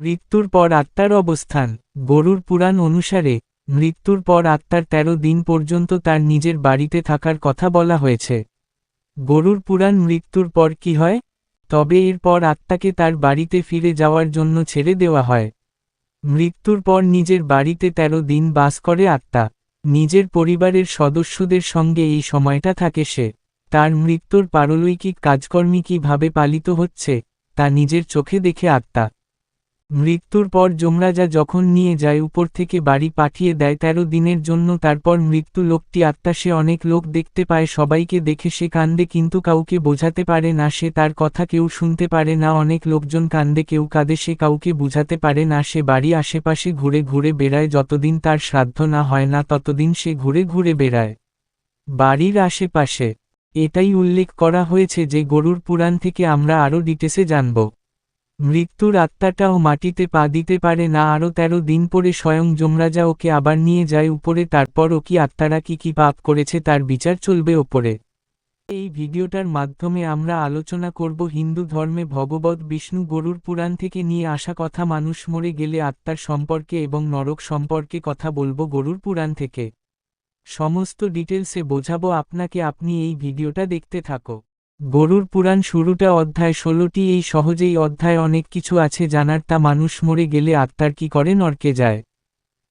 মৃত্যুর পর আত্মার অবস্থান। গরুর পুরাণ অনুসারে, মৃত্যুর পর আত্মার তেরো দিন পর্যন্ত তার নিজের বাড়িতে থাকার কথা বলা হয়েছে। গরুর পুরাণ মৃত্যুর পর কি হয়? তবে এরপর আত্মাকে তার বাড়িতে ফিরে যাওয়ার জন্য ছেড়ে দেওয়া হয়। মৃত্যুর পর নিজের বাড়িতে তেরো দিন বাস করে আত্মা। নিজের পরিবারের সদস্যদের সঙ্গে এই সময়টা থাকে সে। তার মৃত্যুর পারলৈকিক কাজকর্মী কীভাবে পালিত হচ্ছে, তা নিজের চোখে দেখে আত্মা। মৃত্যুর পর যমরাজা যখন নিয়ে যায় উপর থেকে বাড়ি পাঠিয়ে দেয় তেরো দিনের জন্য, তারপর মৃত্যু লোকটি আত্মা, সে অনেক লোক দেখতে পায়, সবাইকে দেখে সে কান্দে, কিন্তু কাউকে বোঝাতে পারে না, সে তার কথা কেউ শুনতে পারে না, অনেক লোকজন কান্দে, কেউ কাঁদে, সে কাউকে বুঝাতে পারে না, সে বাড়ি আশেপাশে ঘুরে ঘুরে বেড়ায়, যতদিন তার শ্রাদ্ধ না হয় না, ততদিন সে ঘুরে ঘুরে বেড়ায়। বাড়ির আশেপাশে। এটাই উল্লেখ করা হয়েছে যে গরুর পুরাণ থেকে আমরা আরও ডিটেসে জানব। মৃত্যুর আত্মাটাও মাটিতে পা দিতে পারে না, আরও তেরো দিন পরে স্বয়ং যমরাজা ওকে আবার নিয়ে যায় উপরে, তারপর ও কি আত্মারা কি কি পাপ করেছে তার বিচার চলবে ওপরে। এই ভিডিওটার মাধ্যমে আমরা আলোচনা করব হিন্দু ধর্মে ভগবত, বিষ্ণু গরুর পুরাণ থেকে নিয়ে আসা কথা, মানুষ মরে গেলে আত্মার সম্পর্কে এবং নরক সম্পর্কে কথা বলব গরুর পুরাণ থেকে। সমস্ত ডিটেলসে বোঝাবো, আপনাকে আপনি এই ভিডিওটা দেখতে থাকো। গরুর পুরাণ শুরুটা অধ্যায় ষোলোটি, এই সহজেই অধ্যায় অনেক কিছু আছে জানার, তা মানুষ মরে গেলে আত্মার কি করে নরকে যায়।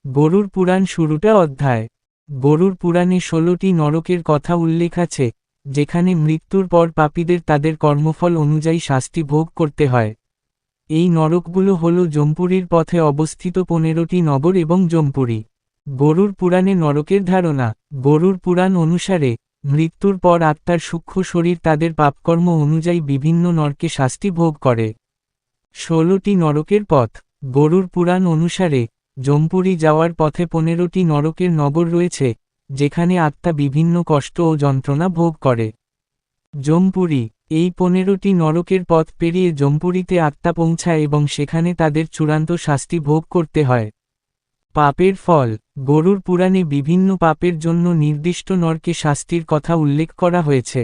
গরুর পুরাণ শুরুটা অধ্যায়। গরুর পুরাণে ষোলোটি নরকের কথা উল্লেখ আছে, যেখানে মৃত্যুর পর পাপীদের তাদের কর্মফল অনুযায়ী শাস্তি ভোগ করতে হয়। এই নরকগুলো হল জম্পুরির পথে অবস্থিত পনেরোটি নগর এবং জম্পুরি। গরুর পুরাণে নরকের ধারণা। গরুর পুরাণ অনুসারে মৃত্যুর পর আত্মার সূক্ষ্ম শরীর তাদের পাপকর্ম অনুযায়ী বিভিন্ন নরকে শাস্তি ভোগ করে। ষোলোটি নরকের পথ। গরুর পুরাণ অনুসারে জম্পুরি যাওয়ার পথে পনেরোটি নরকের নগর রয়েছে, যেখানে আত্মা বিভিন্ন কষ্ট ও যন্ত্রণা ভোগ করে। জম্পুরি। এই পনেরোটি নরকের পথ পেরিয়ে জম্পুরিতে আত্মা পৌঁছায় এবং সেখানে তাদের চূড়ান্ত শাস্তি ভোগ করতে হয়। পাপের ফল। গরুর পুরাণে বিভিন্ন পাপের জন্য নির্দিষ্ট নরকে শাস্তির কথা উল্লেখ করা হয়েছে।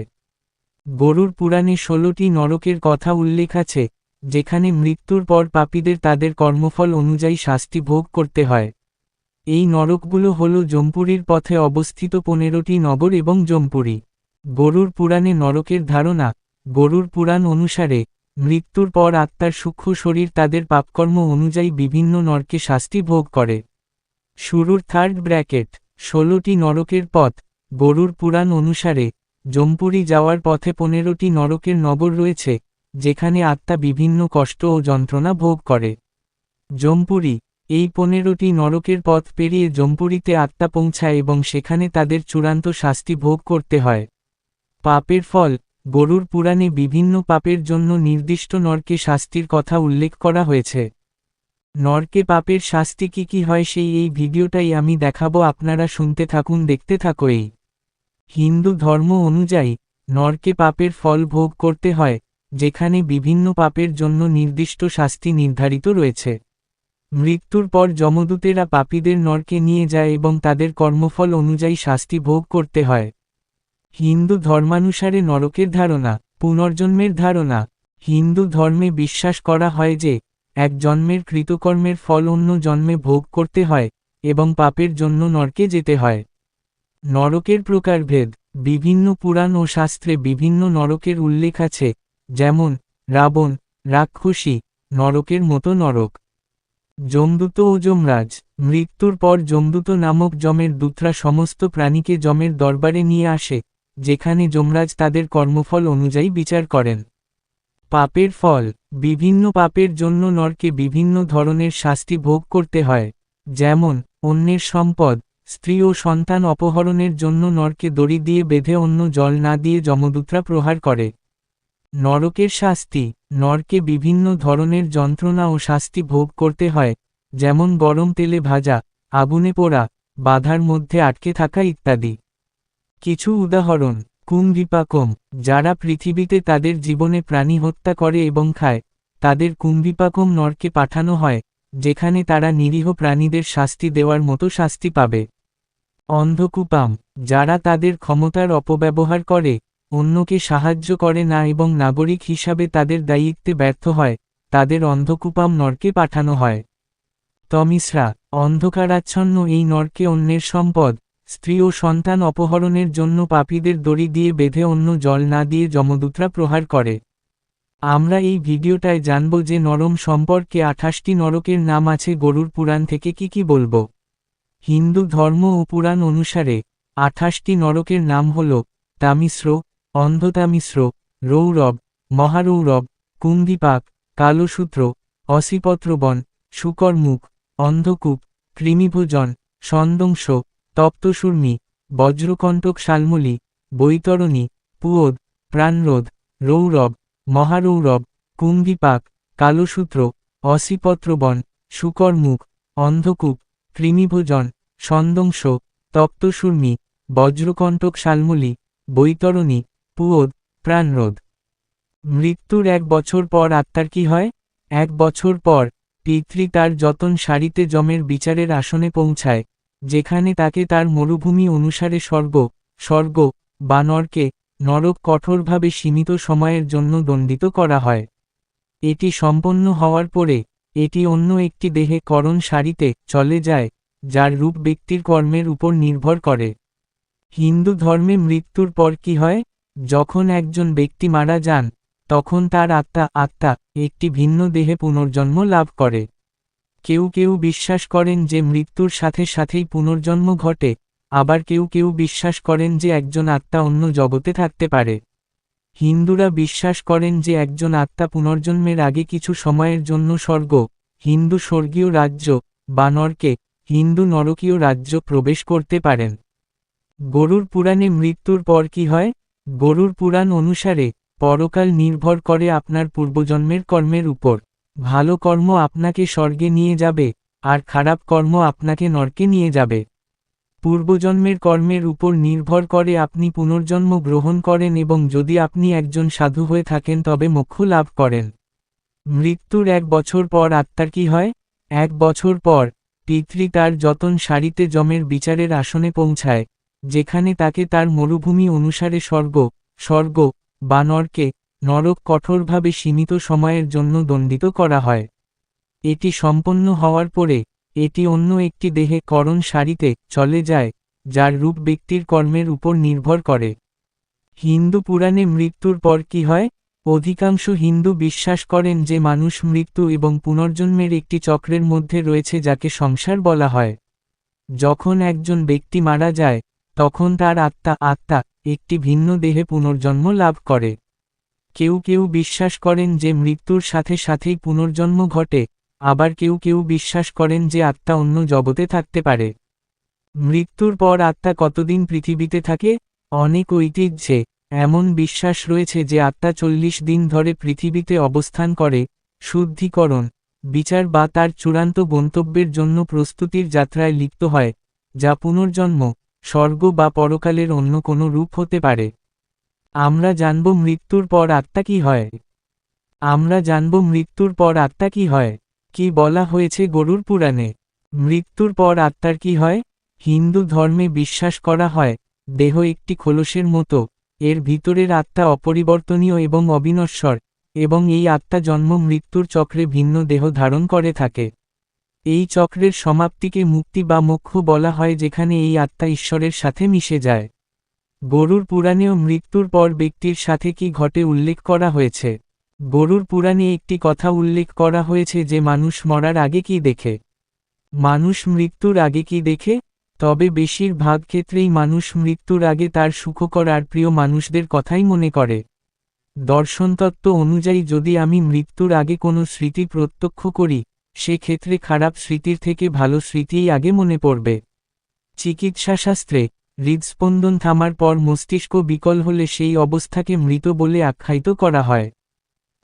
গরুর পুরাণে ষোলোটি নরকের কথা উল্লেখ আছে, যেখানে মৃত্যুর পর পাপীদের তাদের কর্মফল অনুযায়ী শাস্তি ভোগ করতে হয়। এই নরকগুলো হল জম্পুরির পথে অবস্থিত পনেরোটি নগর এবং জম্পুরি। গরুর পুরাণে নরকের ধারণা, গরুর পুরাণ অনুসারে, মৃত্যুর পর আত্মার সূক্ষ্ম শরীর তাদের পাপকর্ম অনুযায়ী বিভিন্ন নরকে শাস্তি ভোগ করে। শুরুর থার্ড ব্র্যাকেট ষোলোটি নরকের পথ, গরুর পুরাণ অনুসারে, জম্পুরি যাওয়ার পথে পনেরোটি নরকের নগর রয়েছে, যেখানে আত্মা বিভিন্ন কষ্ট ও যন্ত্রণা ভোগ করে। জম্পুরি, এই পনেরোটি নরকের পথ পেরিয়ে জম্পুরিতে আত্মা পৌঁছায় এবং সেখানে তাদের চূড়ান্ত শাস্তি ভোগ করতে হয়। পাপের ফল, গরুর পুরাণে বিভিন্ন পাপের জন্য নির্দিষ্ট নরকে শাস্তির কথা উল্লেখ করা হয়েছে। নরকে পাপের শাস্তি কি কি হয় সেই এই ভিডিওটাই আমি দেখাবো, আপনারা শুনতে থাকুন, দেখতে থাকো এই। হিন্দু ধর্ম অনুযায়ী, নরকে পাপের ফল ভোগ করতে হয়, যেখানে বিভিন্ন পাপের জন্য নির্দিষ্ট শাস্তি নির্ধারিত রয়েছে। মৃত্যুর পর যমদূতেরা পাপীদের নরকে নিয়ে যায় এবং তাদের কর্মফল অনুযায়ী শাস্তি ভোগ করতে হয়। হিন্দু ধর্মানুসারে নরকের ধারণা, পুনর্জন্মের ধারণা। হিন্দু ধর্মে বিশ্বাস করা হয় যে এক জন্মের কৃতকর্মের ফল অন্য জন্মে ভোগ করতে হয়, এবং পাপের জন্য নরকে যেতে হয়। নরকের প্রকারভেদ বিভিন্ন পুরাণ ও শাস্ত্রে বিভিন্ন নরকের উল্লেখ আছে, যেমন, রাবণ, রাক্ষসী, নরকের মতো নরক। যমদূত ও যমরাজ, মৃত্যুর পর যমদূত নামক যমের দূতরা সমস্ত প্রাণীকে যমের দরবারে নিয়ে আসে, যেখানে যমরাজ তাদের কর্মফল অনুযায়ী বিচার করেন। পাপের ফল, বিভিন্ন পাপের জন্য নরকে বিভিন্ন ধরনের শাস্তি ভোগ করতে হয়, যেমন, অন্যের সম্পদ, স্ত্রী ও সন্তান অপহরণের জন্য নরকে দড়ি দিয়ে বেঁধে অন্য জল না দিয়ে যমদূতরা প্রহার করে। নরকের শাস্তি, নরকে বিভিন্ন ধরনের যন্ত্রণা ও শাস্তি ভোগ করতে হয়, যেমন গরম তেলে ভাজা, আগুনে পোড়া, বাধার মধ্যে আটকে থাকা ইত্যাদি। কিছু উদাহরণ কুম্ভিপাকম, যারা পৃথিবীতে তাদের জীবনে প্রাণী হত্যা করে এবং খায়, তাদের কুম্ভিপাকম নরকে পাঠানো হয়, যেখানে তারা নিরীহ প্রাণীদের শাস্তি দেওয়ার মতো শাস্তি পাবে। অন্ধকুপাম, যারা তাদের ক্ষমতার অপব্যবহার করে, অন্যকে সাহায্য করে না এবং নাগরিক হিসাবে তাদের দায়িত্বে ব্যর্থ হয়, তাদের অন্ধকূপাম নরকে পাঠানো হয়। তমিশ্রা, অন্ধকারাচ্ছন্ন এই নরকে অন্যের সম্পদ স্ত্রী ও সন্তান অপহরণের জন্য পাপীদের দড়ি দিয়ে বেঁধে অন্য জল না দিয়ে যমদূতরা প্রহার করে। আমরা এই ভিডিওটায় জানব যে নরম সম্পর্কে আঠাশটি নরকের নাম আছে গরুর পুরাণ থেকে কি কি বলব। হিন্দু ধর্ম ও পুরাণ অনুসারে আঠাশটি নরকের নাম হল তামিশ্র, অন্ধতামিশ্র, রৌরব, মহারৌরব, কুন্দিপাক, কালোসূত্র, অসিপত্রবন, শুকরমুখ, অন্ধকূপ, কৃমিভোজন, সন্দংশ তপ্তসূর্মি বজ্রকণ্টক শালমলি, বৈতরণী, পুয়োদ, প্রাণরোধ, রৌরব, মহারৌরব কুম্ভিপাক কালোসূত্র, অসিপত্রবন শুকরমুখ অন্ধকূপ, কৃমিভোজন, সন্দংশ তপ্তসূর্মি বজ্রকণ্টক শালমলি, বৈতরণী, পুয়োদ, প্রাণরোধ। মৃত্যুর এক বছর পর আত্মার কি হয়? এক বছর পর পিতৃ তার যতন সারিতে জমের বিচারের আসনে পৌঁছায়। যেখানে তাকে তার মরুভূমি অনুসারে স্বর্গ স্বর্গ, বা নরকে, নরক কঠোরভাবে সীমিত সময়ের জন্য দণ্ডিত করা হয়। এটি সম্পন্ন হওয়ার পরে, এটি অন্য একটি দেহে করণ সারিতে চলে যায়, যার রূপ ব্যক্তির কর্মের উপর নির্ভর করে। হিন্দু ধর্মে মৃত্যুর পর কি হয়? যখন একজন ব্যক্তি মারা যান, তখন তার আত্মা আত্মা, একটি ভিন্ন দেহে পুনর্জন্ম লাভ করে। কেউ কেউ বিশ্বাস করেন যে মৃত্যুর সাথে সাথেই পুনর্জন্ম ঘটে, আবার কেউ কেউ বিশ্বাস করেন যে একজন আত্মা অন্য জগতে থাকতে পারে। হিন্দুরা বিশ্বাস করেন যে একজন আত্মা পুনর্জন্মের আগে কিছু সময়ের জন্য স্বর্গ, হিন্দু স্বর্গীয় রাজ্য, বা নরকে, হিন্দু নরকীয় রাজ্য প্রবেশ করতে পারেন। গরুর পুরাণে মৃত্যুর পর কি হয়? গরুর পুরাণ অনুসারে, পরকাল নির্ভর করে আপনার পূর্বজন্মের কর্মের উপর। ভালো কর্ম আপনাকে স্বর্গে নিয়ে যাবে, আর খারাপ কর্ম আপনাকে নরকে নিয়ে যাবে। পূর্বজন্মের কর্মের উপর নির্ভর করে আপনি পুনর্জন্ম গ্রহণ করেন এবং যদি আপনি একজন সাধু হয়ে থাকেন তবে মোক্ষ লাভ করেন। মৃত্যুর এক বছর পর আত্মার কি হয়? এক বছর পর, পিতৃ তার যতন সারিতে জমের বিচারের আসনে পৌঁছায়, যেখানে তাকে তার মরুভূমি অনুসারে স্বর্গ স্বর্গ, বা নরকে নরক কঠোরভাবে সীমিত সময়ের জন্য দণ্ডিত করা হয়। এটি সম্পন্ন হওয়ার পরে, এটি অন্য একটি দেহে করণ সারিতে চলে যায়, যার রূপ ব্যক্তির কর্মের উপর নির্ভর করে। হিন্দু পুরাণে মৃত্যুর পর কি হয়? অধিকাংশ হিন্দু বিশ্বাস করেন যে মানুষ মৃত্যু এবং পুনর্জন্মের একটি চক্রের মধ্যে রয়েছে যাকে সংসার বলা হয়। যখন একজন ব্যক্তি মারা যায়, তখন তার আত্মা আত্মা, একটি ভিন্ন দেহে পুনর্জন্ম লাভ করে। কেউ কেউ বিশ্বাস করেন যে মৃত্যুর সাথে সাথেই পুনর্জন্ম ঘটে, আবার কেউ কেউ বিশ্বাস করেন যে আত্মা অন্য জগতে থাকতে পারে। মৃত্যুর পর আত্মা কতদিন পৃথিবীতে থাকে? অনেক ঐতিহ্যে, এমন বিশ্বাস রয়েছে যে আত্মা চল্লিশ দিন ধরে পৃথিবীতে অবস্থান করে, শুদ্ধিকরণ, বিচার বা তার চূড়ান্ত গন্তব্যের জন্য প্রস্তুতির যাত্রায় লিপ্ত হয়, যা পুনর্জন্ম, স্বর্গ বা পরকালের অন্য কোনো রূপ হতে পারে। আমরা জানব মৃত্যুর পর আত্মা কি হয়। আমরা জানব মৃত্যুর পর আত্মা কি হয়। কি বলা হয়েছে গরুর পুরাণে? মৃত্যুর পর আত্মার কি হয়? হিন্দু ধর্মে বিশ্বাস করা হয়, দেহ একটি খোলসের মতো। এর ভিতরের আত্মা অপরিবর্তনীয় এবং অবিনশ্বর, এবং এই আত্মা জন্ম মৃত্যুর চক্রে ভিন্ন দেহ ধারণ করে থাকে। এই চক্রের সমাপ্তিকে মুক্তি বা মোক্ষ বলা হয় যেখানে এই আত্মা ঈশ্বরের সাথে মিশে যায়। গরুর পুরাণেও মৃত্যুর পর ব্যক্তির সাথে কি ঘটে উল্লেখ করা হয়েছে? গরুর পুরাণে একটি কথা উল্লেখ করা হয়েছে যে মানুষ মরার আগে কি দেখে? মানুষ মৃত্যুর আগে কি দেখে? তবে বেশিরভাগ ক্ষেত্রেই মানুষ মৃত্যুর আগে তার সুখকর আর প্রিয় মানুষদের কথাই মনে করে। দর্শনতত্ত্ব অনুযায়ী যদি আমি মৃত্যুর আগে কোনো স্মৃতি প্রত্যক্ষ করি, সেক্ষেত্রে খারাপ স্মৃতির থেকে ভালো স্মৃতিই আগে মনে পড়বে। চিকিৎসাশাস্ত্রে হৃদস্পন্দন থামার পর মস্তিষ্ক বিকল হলে সেই অবস্থাকে মৃত বলে আখ্যায়িত করা হয়।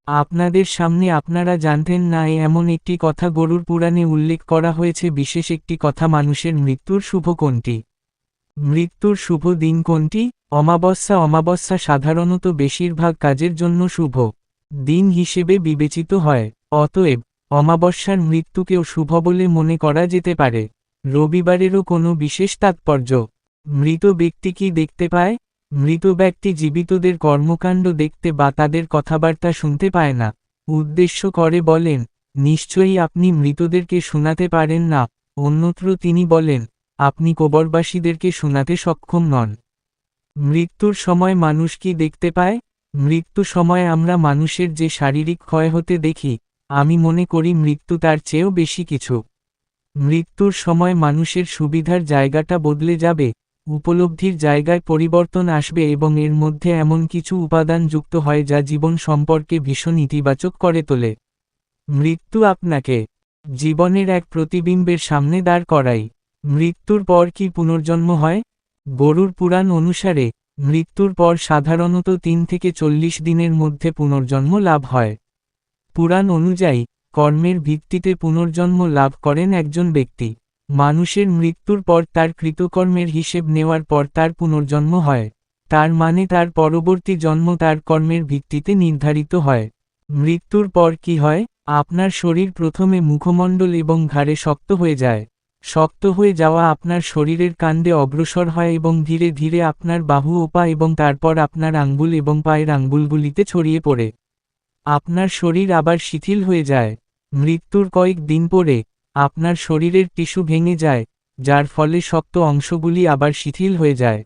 আপনাদের সামনে আপনারা জানতেন না এমন একটি কথা গরুর পুরাণে উল্লেখ করা হয়েছে, বিশেষ একটি কথা মানুষের মৃত্যুর শুভ কোনটি? মৃত্যুর শুভ দিন কোনটি? অমাবস্যা অমাবস্যা সাধারণত বেশিরভাগ কাজের জন্য শুভ দিন হিসেবে বিবেচিত হয়, অতএব অমাবস্যার মৃত্যুকেও শুভ বলে মনে করা যেতে পারে। রবিবারেরও কোনো বিশেষ তাৎপর্য মৃত ব্যক্তি কি দেখতে পায়? মৃত ব্যক্তি জীবিতদের কর্মকাণ্ড দেখতে বা তাদের কথাবার্তা শুনতে পায় না। উদ্দেশ্য করে বলেন, নিশ্চয়ই আপনি মৃতদেরকে শোনাতে পারেন না। অন্যত্র তিনি বলেন, আপনি কবরবাসীদেরকে শোনাতে সক্ষম নন। মৃত্যুর সময় মানুষ কি দেখতে পায়? মৃত্যু সময় আমরা মানুষের যে শারীরিক ক্ষয় হতে দেখি, আমি মনে করি মৃত্যু তার চেয়েও বেশি কিছু। মৃত্যুর সময় মানুষের সুবিধার জায়গাটা বদলে যাবে। উপলব্ধির জায়গায় পরিবর্তন আসবে এবং এর মধ্যে এমন কিছু উপাদান যুক্ত হয় যা জীবন সম্পর্কে ভীষণ ইতিবাচক করে তোলে। মৃত্যু আপনাকে জীবনের এক প্রতিবিম্বের সামনে দাঁড় করাই মৃত্যুর পর কি পুনর্জন্ম হয়? গরুর পুরাণ অনুসারে, মৃত্যুর পর সাধারণত তিন থেকে চল্লিশ দিনের মধ্যে পুনর্জন্ম লাভ হয়। পুরাণ অনুযায়ী, কর্মের ভিত্তিতে পুনর্জন্ম লাভ করেন একজন ব্যক্তি। মানুষের মৃত্যুর পর তার কৃতকর্মের হিসেব নেওয়ার পর তার পুনর্জন্ম হয়। তার মানে তার পরবর্তী জন্ম তার কর্মের ভিত্তিতে নির্ধারিত হয়। মৃত্যুর পর কি হয়? আপনার শরীর প্রথমে মুখমণ্ডল এবং ঘাড়ে শক্ত হয়ে যায়। শক্ত হয়ে যাওয়া আপনার শরীরের কাণ্ডে অগ্রসর হয় এবং ধীরে ধীরে আপনার বাহু ও পা এবং তারপর আপনার আঙ্গুল এবং পায়ের আঙ্গুলগুলিতে ছড়িয়ে পড়ে। আপনার শরীর আবার শিথিল হয়ে যায়। মৃত্যুর কয়েক দিন পরে আপনার শরীরের টিস্যু ভেঙে যায়, যার ফলে শক্ত অংশগুলি আবার শিথিল হয়ে যায়।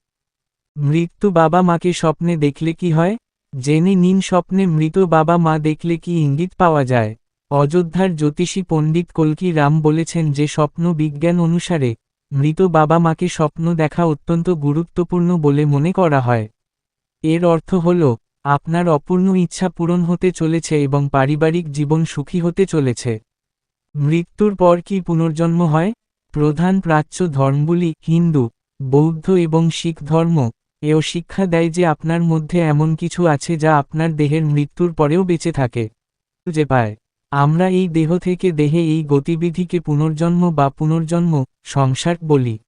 মৃত্যু বাবা মাকে স্বপ্নে দেখলে কি হয়? জেনে নিন স্বপ্নে মৃত বাবা মা দেখলে কি ইঙ্গিত পাওয়া যায়। অযোধ্যার জ্যোতিষী পণ্ডিত কলকি রাম বলেছেন যে স্বপ্ন বিজ্ঞান অনুসারে, মৃত বাবা মাকে স্বপ্ন দেখা অত্যন্ত গুরুত্বপূর্ণ বলে মনে করা হয়। এর অর্থ হল, আপনার অপূর্ণ ইচ্ছা পূরণ হতে চলেছে এবং পারিবারিক জীবন সুখী হতে চলেছে। মৃত্যুর পর কি পুনর্জন্ম হয়? প্রধান প্রাচ্য ধর্মগুলি হিন্দু, বৌদ্ধ এবং শিখ ধর্ম। এও শিক্ষা দেয় যে আপনার মধ্যে এমন কিছু আছে যা আপনার দেহের মৃত্যুর পরেও বেঁচে থাকে। যে পায়। আমরা এই দেহ থেকে দেহে এই গতিবিধিকে পুনর্জন্ম বা পুনর্জন্ম, সংসার বলি।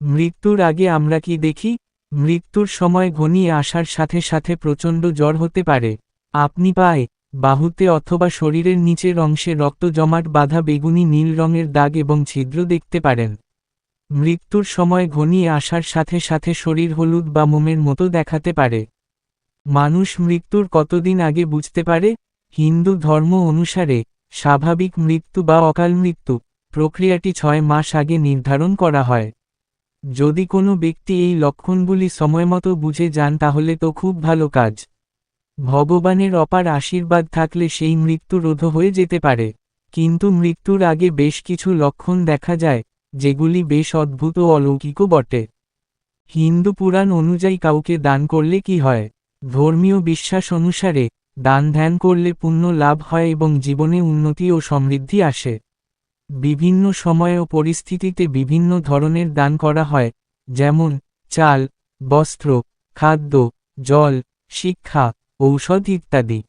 মৃত্যুর আগে আমরা কি দেখি? মৃত্যুর সময় ঘনিয়ে আসার সাথে সাথে প্রচণ্ড জ্বর হতে পারে। আপনি পায়। বাহুতে অথবা শরীরের নিচের অংশে রক্ত জমাট বাঁধা বেগুনি নীল রঙের দাগ এবং ছিদ্র দেখতে পারেন। মৃত্যুর সময় ঘনিয়ে আসার সাথে সাথে শরীর হলুদ বা মোমের মতো দেখাতে পারে। মানুষ মৃত্যুর কতদিন আগে বুঝতে পারে? হিন্দু ধর্ম অনুসারে স্বাভাবিক মৃত্যু বা অকাল মৃত্যু প্রক্রিয়াটি ছয় মাস আগে নির্ধারণ করা হয়। যদি কোনো ব্যক্তি এই লক্ষণগুলি সময়মতো বুঝে যান তাহলে তো খুব ভালো কাজ। ভগবানের অপার আশীর্বাদ থাকলে সেই মৃত্যু রোধ হয়ে যেতে পারে। কিন্তু মৃত্যুর আগে বেশ কিছু লক্ষণ দেখা যায়, যেগুলি বেশ অদ্ভুত ও অলৌকিকও বটে। হিন্দু পুরাণ অনুযায়ী কাউকে দান করলে কি হয়? ধর্মীয় বিশ্বাস অনুসারে, দান ধ্যান করলে পুণ্য লাভ হয় এবং জীবনে উন্নতি ও সমৃদ্ধি আসে। বিভিন্ন সময় ও পরিস্থিতিতে বিভিন্ন ধরনের দান করা হয়, যেমন চাল, বস্ত্র, খাদ্য, জল, শিক্ষা ঔষধ ইত্যাদি।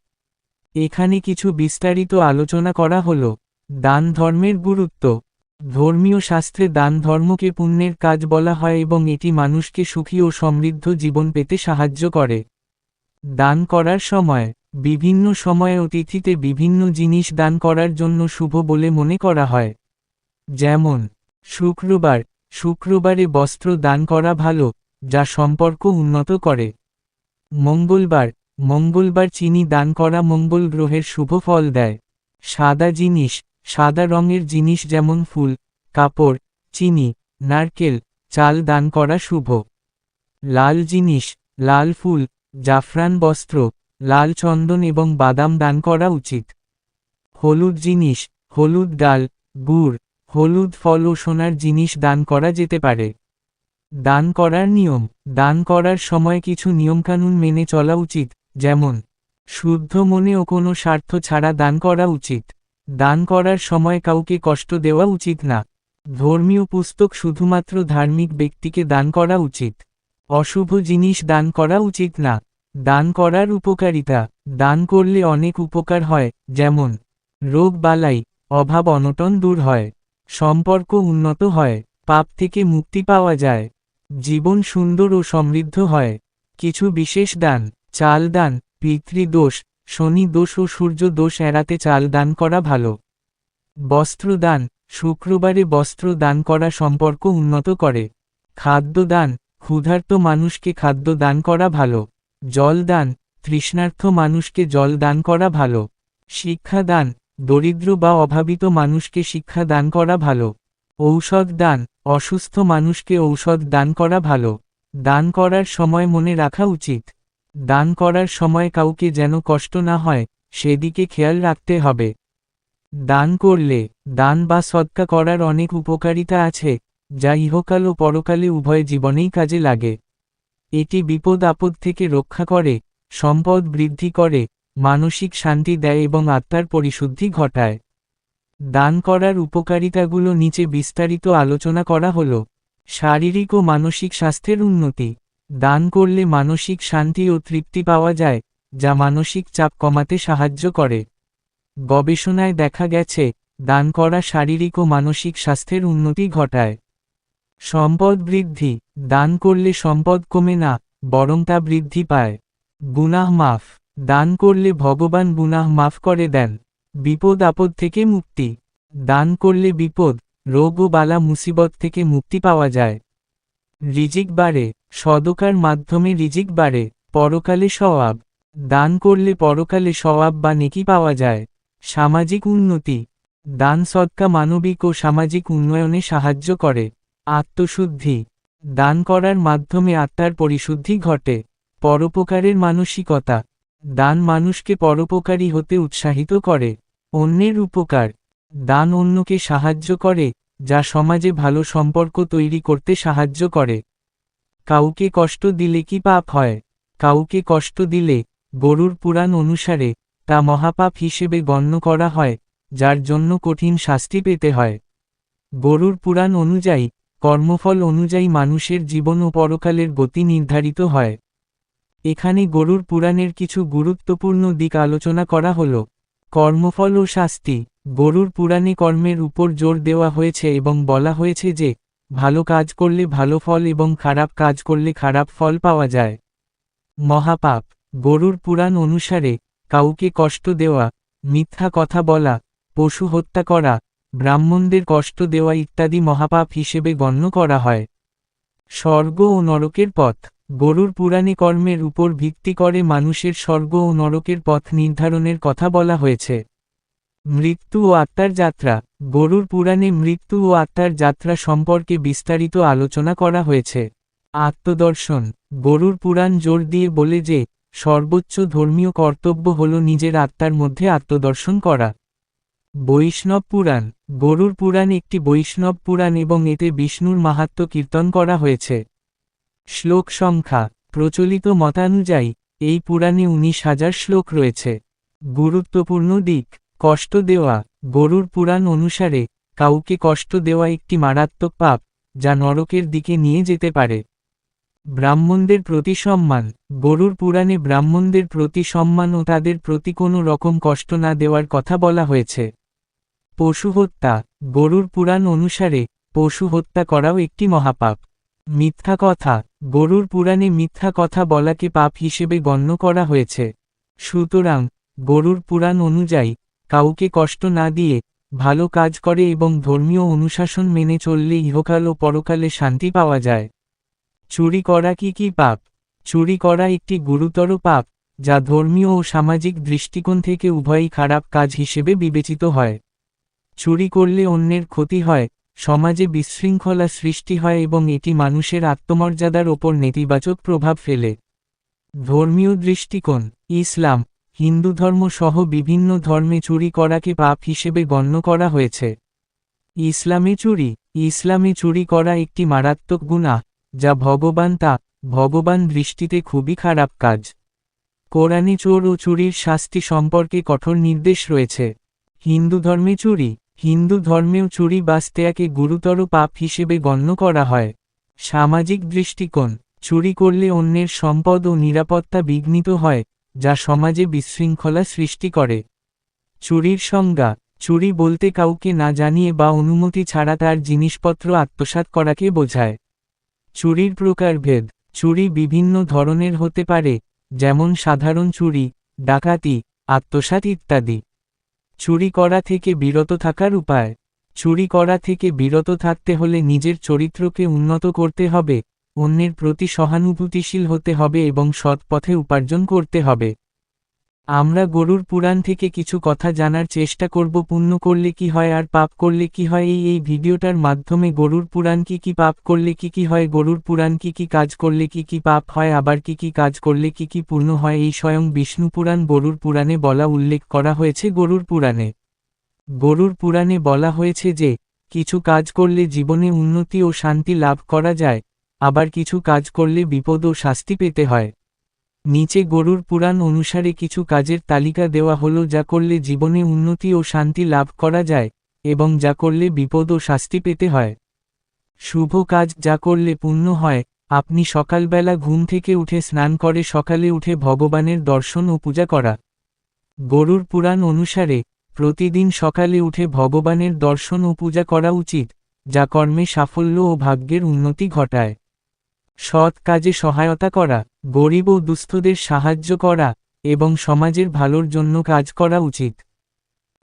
এখানে কিছু বিস্তারিত আলোচনা করা হল। দান ধর্মের গুরুত্ব। ধর্মীয় শাস্ত্রে দান ধর্মকে পুণ্যের কাজ বলা হয় এবং এটি মানুষকে সুখী ও সমৃদ্ধ জীবন পেতে সাহায্য করে। দান করার সময়, বিভিন্ন সময়ে অতিথিতে বিভিন্ন জিনিস দান করার জন্য শুভ বলে মনে করা হয়। যেমন, শুক্রবার। শুক্রবারে বস্ত্র দান করা ভালো, যা সম্পর্ক উন্নত করে। মঙ্গলবার। মঙ্গলবার চিনি দান করা মঙ্গল গ্রহের শুভ ফল দেয়। সাদা জিনিস, সাদা রঙের জিনিস যেমন ফুল, কাপড়, চিনি, নারকেল, চাল দান করা শুভ। লাল জিনিস, লাল ফুল, জাফরান বস্ত্র, লাল চন্দন এবং বাদাম দান করা উচিত। হলুদ জিনিস, হলুদ ডাল, গুড়, হলুদ ফল ও সোনার জিনিস দান করা যেতে পারে। দান করার নিয়ম, দান করার সময় কিছু নিয়মকানুন মেনে চলা উচিত। যেমন, শুদ্ধ মনে ও কোনো স্বার্থ ছাড়া দান করা উচিত। দান করার সময় কাউকে কষ্ট দেওয়া উচিত না। ধর্মীয় পুস্তক শুধুমাত্র ধার্মিক ব্যক্তিকে দান করা উচিত। অশুভ জিনিস দান করা উচিত না। দান করার উপকারিতা। দান করলে অনেক উপকার হয়, যেমন, রোগ বালাই, অভাব অনটন দূর হয়, সম্পর্ক উন্নত হয়, পাপ থেকে মুক্তি পাওয়া যায়, জীবন সুন্দর ও সমৃদ্ধ হয়, কিছু বিশেষ দান। চাল দান পিতৃদোষ শনি দোষ ও সূর্য দোষ এড়াতে চাল দান করা ভালো। বস্ত্র দান শুক্রবারে বস্ত্র দান করা সম্পর্ক উন্নত করে। খাদ্য দান ক্ষুধার্ত মানুষকে খাদ্য দান করা ভালো। জল দান তৃষ্ণার্থ মানুষকে জল দান করা ভালো। শিক্ষাদান, দরিদ্র বা অভাবিত মানুষকে শিক্ষা দান করা ভালো। ঔষধ দান অসুস্থ মানুষকে ঔষধ দান করা ভালো। দান করার সময় মনে রাখা উচিত। দান করার সময় কাউকে যেন কষ্ট না হয়, সেদিকে খেয়াল রাখতে হবে। দান করলে, দান বা সৎকা করার অনেক উপকারিতা আছে, যা ইহকাল ও পরকালে উভয় জীবনেই কাজে লাগে। এটি বিপদ আপদ থেকে রক্ষা করে, সম্পদ বৃদ্ধি করে, মানসিক শান্তি দেয় এবং আত্মার পরিশুদ্ধি ঘটায়। দান করার উপকারিতাগুলো নিচে বিস্তারিত আলোচনা করা হল, শারীরিক ও মানসিক স্বাস্থ্যের উন্নতি। দান করলে মানসিক শান্তি ও তৃপ্তি পাওয়া যায়, যা মানসিক চাপ কমাতে সাহায্য করে। গবেষণায় দেখা গেছে, দান করা শারীরিক ও মানসিক স্বাস্থ্যের উন্নতি ঘটায়। সম্পদ বৃদ্ধি, দান করলে সম্পদ কমে না, বরং তা বৃদ্ধি পায়। গুনাহ মাফ, দান করলে ভগবান গুনাহ মাফ করে দেন, বিপদ আপদ থেকে মুক্তি। দান করলে বিপদ, রোগ ও বালা মুসিবত থেকে মুক্তি পাওয়া যায়। রিজিক বাড়ে সদকার মাধ্যমে রিজিক বাড়ে, পরকালে সওয়াব দান করলে পরকালে সওয়াব বা নেকি পাওয়া যায়। সামাজিক উন্নতি। দান সদকা মানবিক ও সামাজিক উন্নয়নে সাহায্য করে। আত্মশুদ্ধি। দান করার মাধ্যমে আত্মার পরিশুদ্ধি ঘটে। পরোপকারের মানসিকতা। দান মানুষকে পরোপকারী হতে উৎসাহিত করে। অন্যের উপকার। দান অন্যকে সাহায্য করে, যা সমাজে ভালো সম্পর্ক তৈরি করতে সাহায্য করে। কাউকে কষ্ট দিলে কি পাপ হয়? কাউকে কষ্ট দিলে গরুর পুরাণ অনুসারে তা মহাপাপ হিসেবে গণ্য করা হয়, যার জন্য কঠিন শাস্তি পেতে হয়। গরুর পুরাণ অনুযায়ী, কর্মফল অনুযায়ী মানুষের জীবন ও পরকালের গতি নির্ধারিত হয়। এখানে গরুর পুরাণের কিছু গুরুত্বপূর্ণ দিক আলোচনা করা হল। কর্মফল ও শাস্তি, গরুর পুরাণে কর্মের উপর জোর দেওয়া হয়েছে এবং বলা হয়েছে যে ভালো কাজ করলে ভালো ফল এবং খারাপ কাজ করলে খারাপ ফল পাওয়া যায়। মহাপাপ, গরুর পুরাণ অনুসারে, কাউকে কষ্ট দেওয়া, মিথ্যা কথা বলা, পশু হত্যা করা, ব্রাহ্মণদের কষ্ট দেওয়া ইত্যাদি মহাপাপ হিসেবে গণ্য করা হয়। স্বর্গ ও নরকের পথ, গরুর পুরাণে কর্মের উপর ভিত্তি করে মানুষের স্বর্গ ও নরকের পথ নির্ধারণের কথা বলা হয়েছে। মৃত্যু ও আত্মার যাত্রা গরুর পুরাণে মৃত্যু ও আত্মার যাত্রা সম্পর্কে বিস্তারিত আলোচনা করা হয়েছে। আত্মদর্শন। গরুর পুরাণ জোর দিয়ে বলে যে, সর্বোচ্চ ধর্মীয় কর্তব্য হল নিজের আত্মার মধ্যে আত্মদর্শন করা। বৈষ্ণব পুরাণ। গরুর পুরাণ একটি বৈষ্ণব পুরাণ এবং এতে বিষ্ণুর মাহাত্ম কীর্তন করা হয়েছে। শ্লোক সংখ্যা। প্রচলিত মতানুযায়ী, এই পুরাণে উনিশ হাজার শ্লোক রয়েছে। গুরুত্বপূর্ণ দিক। কষ্ট দেওয়া, গরুর পুরাণ অনুসারে, কাউকে কষ্ট দেওয়া একটি মারাত্মক পাপ, যা নরকের দিকে নিয়ে যেতে পারে। ব্রাহ্মণদের প্রতি সম্মান, গরুর পুরাণে ব্রাহ্মণদের প্রতি সম্মান ও তাদের প্রতি কোনো রকম কষ্ট না দেওয়ার কথা বলা হয়েছে। পশু হত্যা, গরুর পুরাণ অনুসারে, পশু হত্যা করাও একটি মহাপাপ। মিথ্যা কথা, গরুর পুরাণে মিথ্যা কথা বলাকে পাপ হিসেবে গণ্য করা হয়েছে। সুতরাং, গরুর পুরাণ অনুযায়ী কাউকে কষ্ট না দিয়ে, ভালো কাজ করে এবং ধর্মীয় অনুশাসন মেনে চললে ইহকাল ও পরকালে শান্তি পাওয়া যায়। চুরি করা কি কি পাপ? চুরি করা একটি গুরুতর পাপ, যা ধর্মীয় ও সামাজিক দৃষ্টিকোণ থেকে উভয়ই খারাপ কাজ হিসেবে বিবেচিত হয়। চুরি করলে অন্যের ক্ষতি হয়, সমাজে বিশৃঙ্খলা সৃষ্টি হয় এবং এটি মানুষের আত্মমর্যাদার ওপর নেতিবাচক প্রভাব ফেলে। ধর্মীয় দৃষ্টিকোণ, ইসলাম হিন্দু ধর্ম সহ বিভিন্ন ধর্মে চুরি করাকে পাপ হিসেবে গণ্য করা হয়েছে। ইসলামে চুরি। ইসলামে চুরি করা একটি মারাত্মক গুণা যা ভগবান তা, ভগবান দৃষ্টিতে খুবই খারাপ কাজ। কোরআনে চোর ও চুরির শাস্তি সম্পর্কে কঠোর নির্দেশ রয়েছে। হিন্দু ধর্মে চুরি। হিন্দু ধর্মেও চুরি বাস্তেয়াকে গুরুতর পাপ হিসেবে গণ্য করা হয়। সামাজিক দৃষ্টিকোণ। চুরি করলে অন্যের সম্পদ ও নিরাপত্তা বিঘ্নিত হয়। যা সমাজে বিশৃঙ্খলা সৃষ্টি করে। চুরির সংজ্ঞা, চুরি বলতে কাউকে না জানিয়ে বা অনুমতি ছাড়া তার জিনিসপত্র আত্মসাৎ করাকে বোঝায়। চুরির প্রকারভেদ চুরি বিভিন্ন ধরনের হতে পারে, যেমন সাধারণ চুরি, ডাকাতি, আত্মসাৎ ইত্যাদি। চুরি করা থেকে বিরত থাকার উপায়, চুরি করা থেকে বিরত থাকতে হলে নিজের চরিত্রকে উন্নত করতে হবে অন্যের প্রতি সহানুভূতিশীল হতে হবে এবং সৎ পথে উপার্জন করতে হবে। আমরা গরুর পুরাণ থেকে কিছু কথা জানার চেষ্টা করব, পুণ্য করলে কি হয় আর পাপ করলে কি হয়? এই এই ভিডিওটার মাধ্যমে গরুর পুরাণ কি কি পাপ করলে কি কি হয়, গরুর পুরাণ কি কি কাজ করলে কি কি পাপ হয়, আবার কি কি কাজ করলে কি কি পূর্ণ হয়? এই স্বয়ং বিষ্ণু পুরাণ গরুর পুরাণে বলা উল্লেখ করা হয়েছে গরুর পুরাণে। গরুর পুরাণে বলা হয়েছে যে, কিছু কাজ করলে জীবনে উন্নতি ও শান্তি লাভ করা যায়। আবার কিছু কাজ করলে বিপদ ও শাস্তি পেতে হয়। নিচে গরুর পুরাণ অনুসারে কিছু কাজের তালিকা দেওয়া হলো যা করলে জীবনে উন্নতি ও শান্তি লাভ করা যায় এবং যা করলে বিপদ ও শাস্তি পেতে হয়। শুভ কাজ যা করলে পুণ্য হয়, আপনি সকালবেলা ঘুম থেকে উঠে স্নান করে সকালে উঠে ভগবানের দর্শন ও পূজা করা। গরুর পুরাণ অনুসারে, প্রতিদিন সকালে উঠে ভগবানের দর্শন ও পূজা করা উচিত, যা কর্মে সাফল্য ও ভাগ্যের উন্নতি ঘটায়। সৎ কাজে সহায়তা করা, গরিব ও দুস্থদের সাহায্য করা এবং সমাজের ভালোর জন্য কাজ করা উচিত।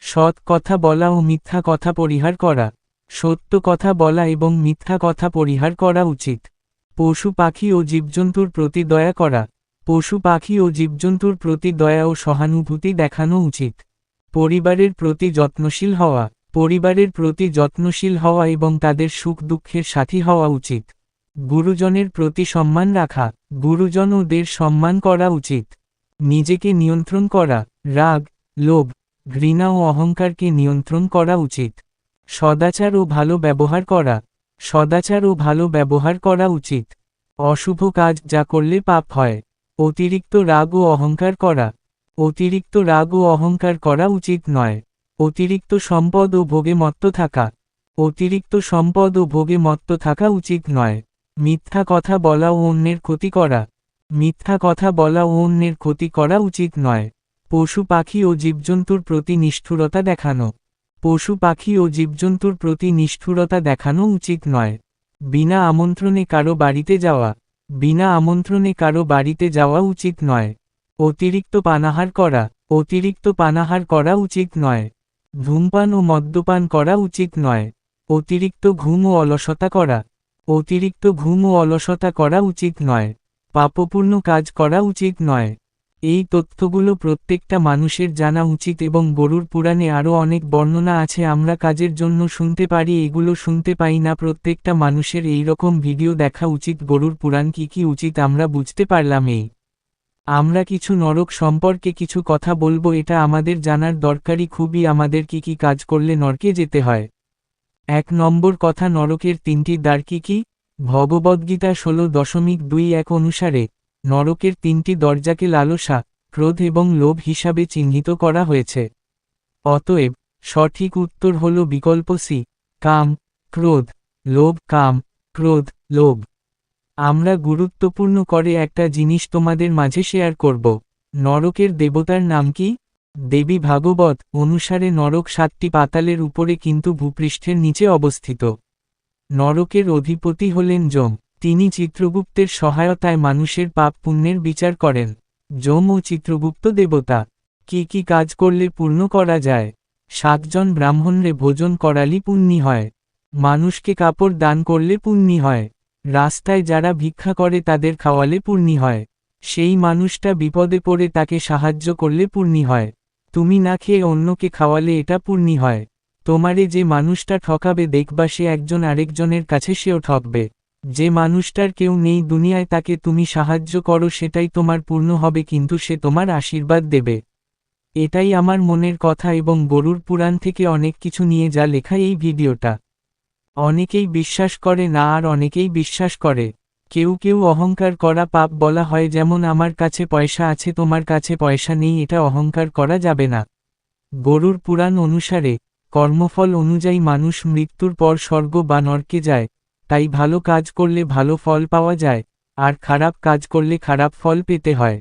সৎ কথা বলা ও মিথ্যা কথা পরিহার করা, সত্য কথা বলা এবং মিথ্যা কথা পরিহার করা উচিত। পশু পাখি ও জীবজন্তুর প্রতি দয়া করা, পশু পাখি ও জীবজন্তুর প্রতি দয়া ও সহানুভূতি দেখানো উচিত। পরিবারের প্রতি যত্নশীল হওয়া, পরিবারের প্রতি যত্নশীল হওয়া এবং তাদের সুখ দুঃখের সাথী হওয়া উচিত। গুরুজনের প্রতি সম্মান রাখা, গুরুজন ওদের সম্মান করা উচিত। নিজেকে নিয়ন্ত্রণ করা, রাগ, লোভ, ঘৃণা ও অহংকারকে নিয়ন্ত্রণ করা উচিত। সদাচার ও ভালো ব্যবহার করা, সদাচার ও ভালো ব্যবহার করা উচিত। অশুভ কাজ যা করলে পাপ হয়, অতিরিক্ত রাগ ও অহংকার করা, অতিরিক্ত রাগ ও অহংকার করা উচিত নয়। অতিরিক্ত সম্পদ ও ভোগে মত্ত থাকা, অতিরিক্ত সম্পদ ও ভোগে মত্ত থাকা উচিত নয়। মিথ্যা কথা বলা ও অন্যের ক্ষতি করা। মিথ্যা কথা বলা ও অন্যের ক্ষতি করা উচিত নয়। পশু, পাখি ও জীবজন্তুর প্রতি নিষ্ঠুরতা দেখানো। পশু, পাখি ও জীবজন্তুর প্রতি নিষ্ঠুরতা দেখানো উচিত নয়। বিনা আমন্ত্রণে কারও বাড়িতে যাওয়া। বিনা আমন্ত্রণে কারও বাড়িতে যাওয়া উচিত নয়। অতিরিক্ত পানাহার করা। অতিরিক্ত পানাহার করা উচিত নয়। ধূমপান ও মদ্যপান করা উচিত নয়। অতিরিক্ত ঘুম ও অলসতা করা। অতিরিক্ত ঘুম ও অলসতা করা উচিত নয়। পাপপূর্ণ কাজ করা উচিত নয়। এই তথ্যগুলো প্রত্যেকটা মানুষের জানা উচিত এবং গরুর পুরাণে আরও অনেক বর্ণনা আছে। আমরা কাজের জন্য শুনতে পারি, এগুলো শুনতে পাই না। প্রত্যেকটা মানুষের এই রকম ভিডিও দেখা উচিত। গরুর পুরাণ কি কি উচিত আমরা বুঝতে পারলাম এই। আমরা কিছু নরক সম্পর্কে কিছু কথা বলব, এটা আমাদের জানার দরকারি খুবই আমাদের কি কি কাজ করলে নরকে যেতে হয়। এক নম্বর কথা নরকের তিনটি দ্বার কি কি? ভগবদ্গীতা ষোলো দশমিক দুই এক অনুসারে, নরকের তিনটি দরজাকে লালসা, ক্রোধ এবং লোভ হিসাবে চিহ্নিত করা হয়েছে। অতএব, সঠিক উত্তর হল বিকল্প সি কাম, ক্রোধ, লোভ, কাম, ক্রোধ, লোভ। আমরা গুরুত্বপূর্ণ করে একটা জিনিস তোমাদের মাঝে শেয়ার করব, নরকের দেবতার নাম কি? দেবী ভাগবত অনুসারে নরক সাতটি পাতালের উপরে কিন্তু ভূপৃষ্ঠের নিচে অবস্থিত। নরকের অধিপতি হলেন যম। তিনি চিত্রগুপ্তের সহায়তায় মানুষের পাপ পুণ্যের বিচার করেন। যম ও চিত্রগুপ্ত দেবতা, কি কি কাজ করলে পূর্ণ করা যায়? সাতজন ব্রাহ্মণরে ভোজন করালি পুণ্যি হয়। মানুষকে কাপড় দান করলে পুণ্যি হয়। রাস্তায় যারা ভিক্ষা করে তাদের খাওয়ালে পূর্ণি হয়। সেই মানুষটা বিপদে পড়ে তাকে সাহায্য করলে পূর্ণি হয়। তুমি না খেয়ে অন্যকে খাওয়ালে এটা পূর্ণি হয়। তোমারে যে মানুষটা ঠকাবে দেখবা সে একজন আরেকজনের কাছে সেও ঠকবে। যে মানুষটার কেউ নেই দুনিয়ায় তাকে তুমি সাহায্য করো সেটাই তোমার পূর্ণ হবে কিন্তু সে তোমার আশীর্বাদ দেবে। এটাই আমার মনের কথা এবং গরুর পুরাণ থেকে অনেক কিছু নিয়ে যা লেখা এই ভিডিওটা। অনেকেই বিশ্বাস করে না আর অনেকেই বিশ্বাস করে। কেউ কেউ অহংকার করা পাপ বলা হয়, যেমন, আমার কাছে পয়সা আছে, তোমার কাছে পয়সা নেই, এটা অহংকার করা যাবে না। গরুর পুরাণ অনুসারে, কর্মফল অনুযায়ী মানুষ মৃত্যুর পর স্বর্গ বা নরকে যায়, তাই ভালো কাজ করলে ভালো ফল পাওয়া যায়, আর খারাপ কাজ করলে খারাপ ফল পেতে হয়।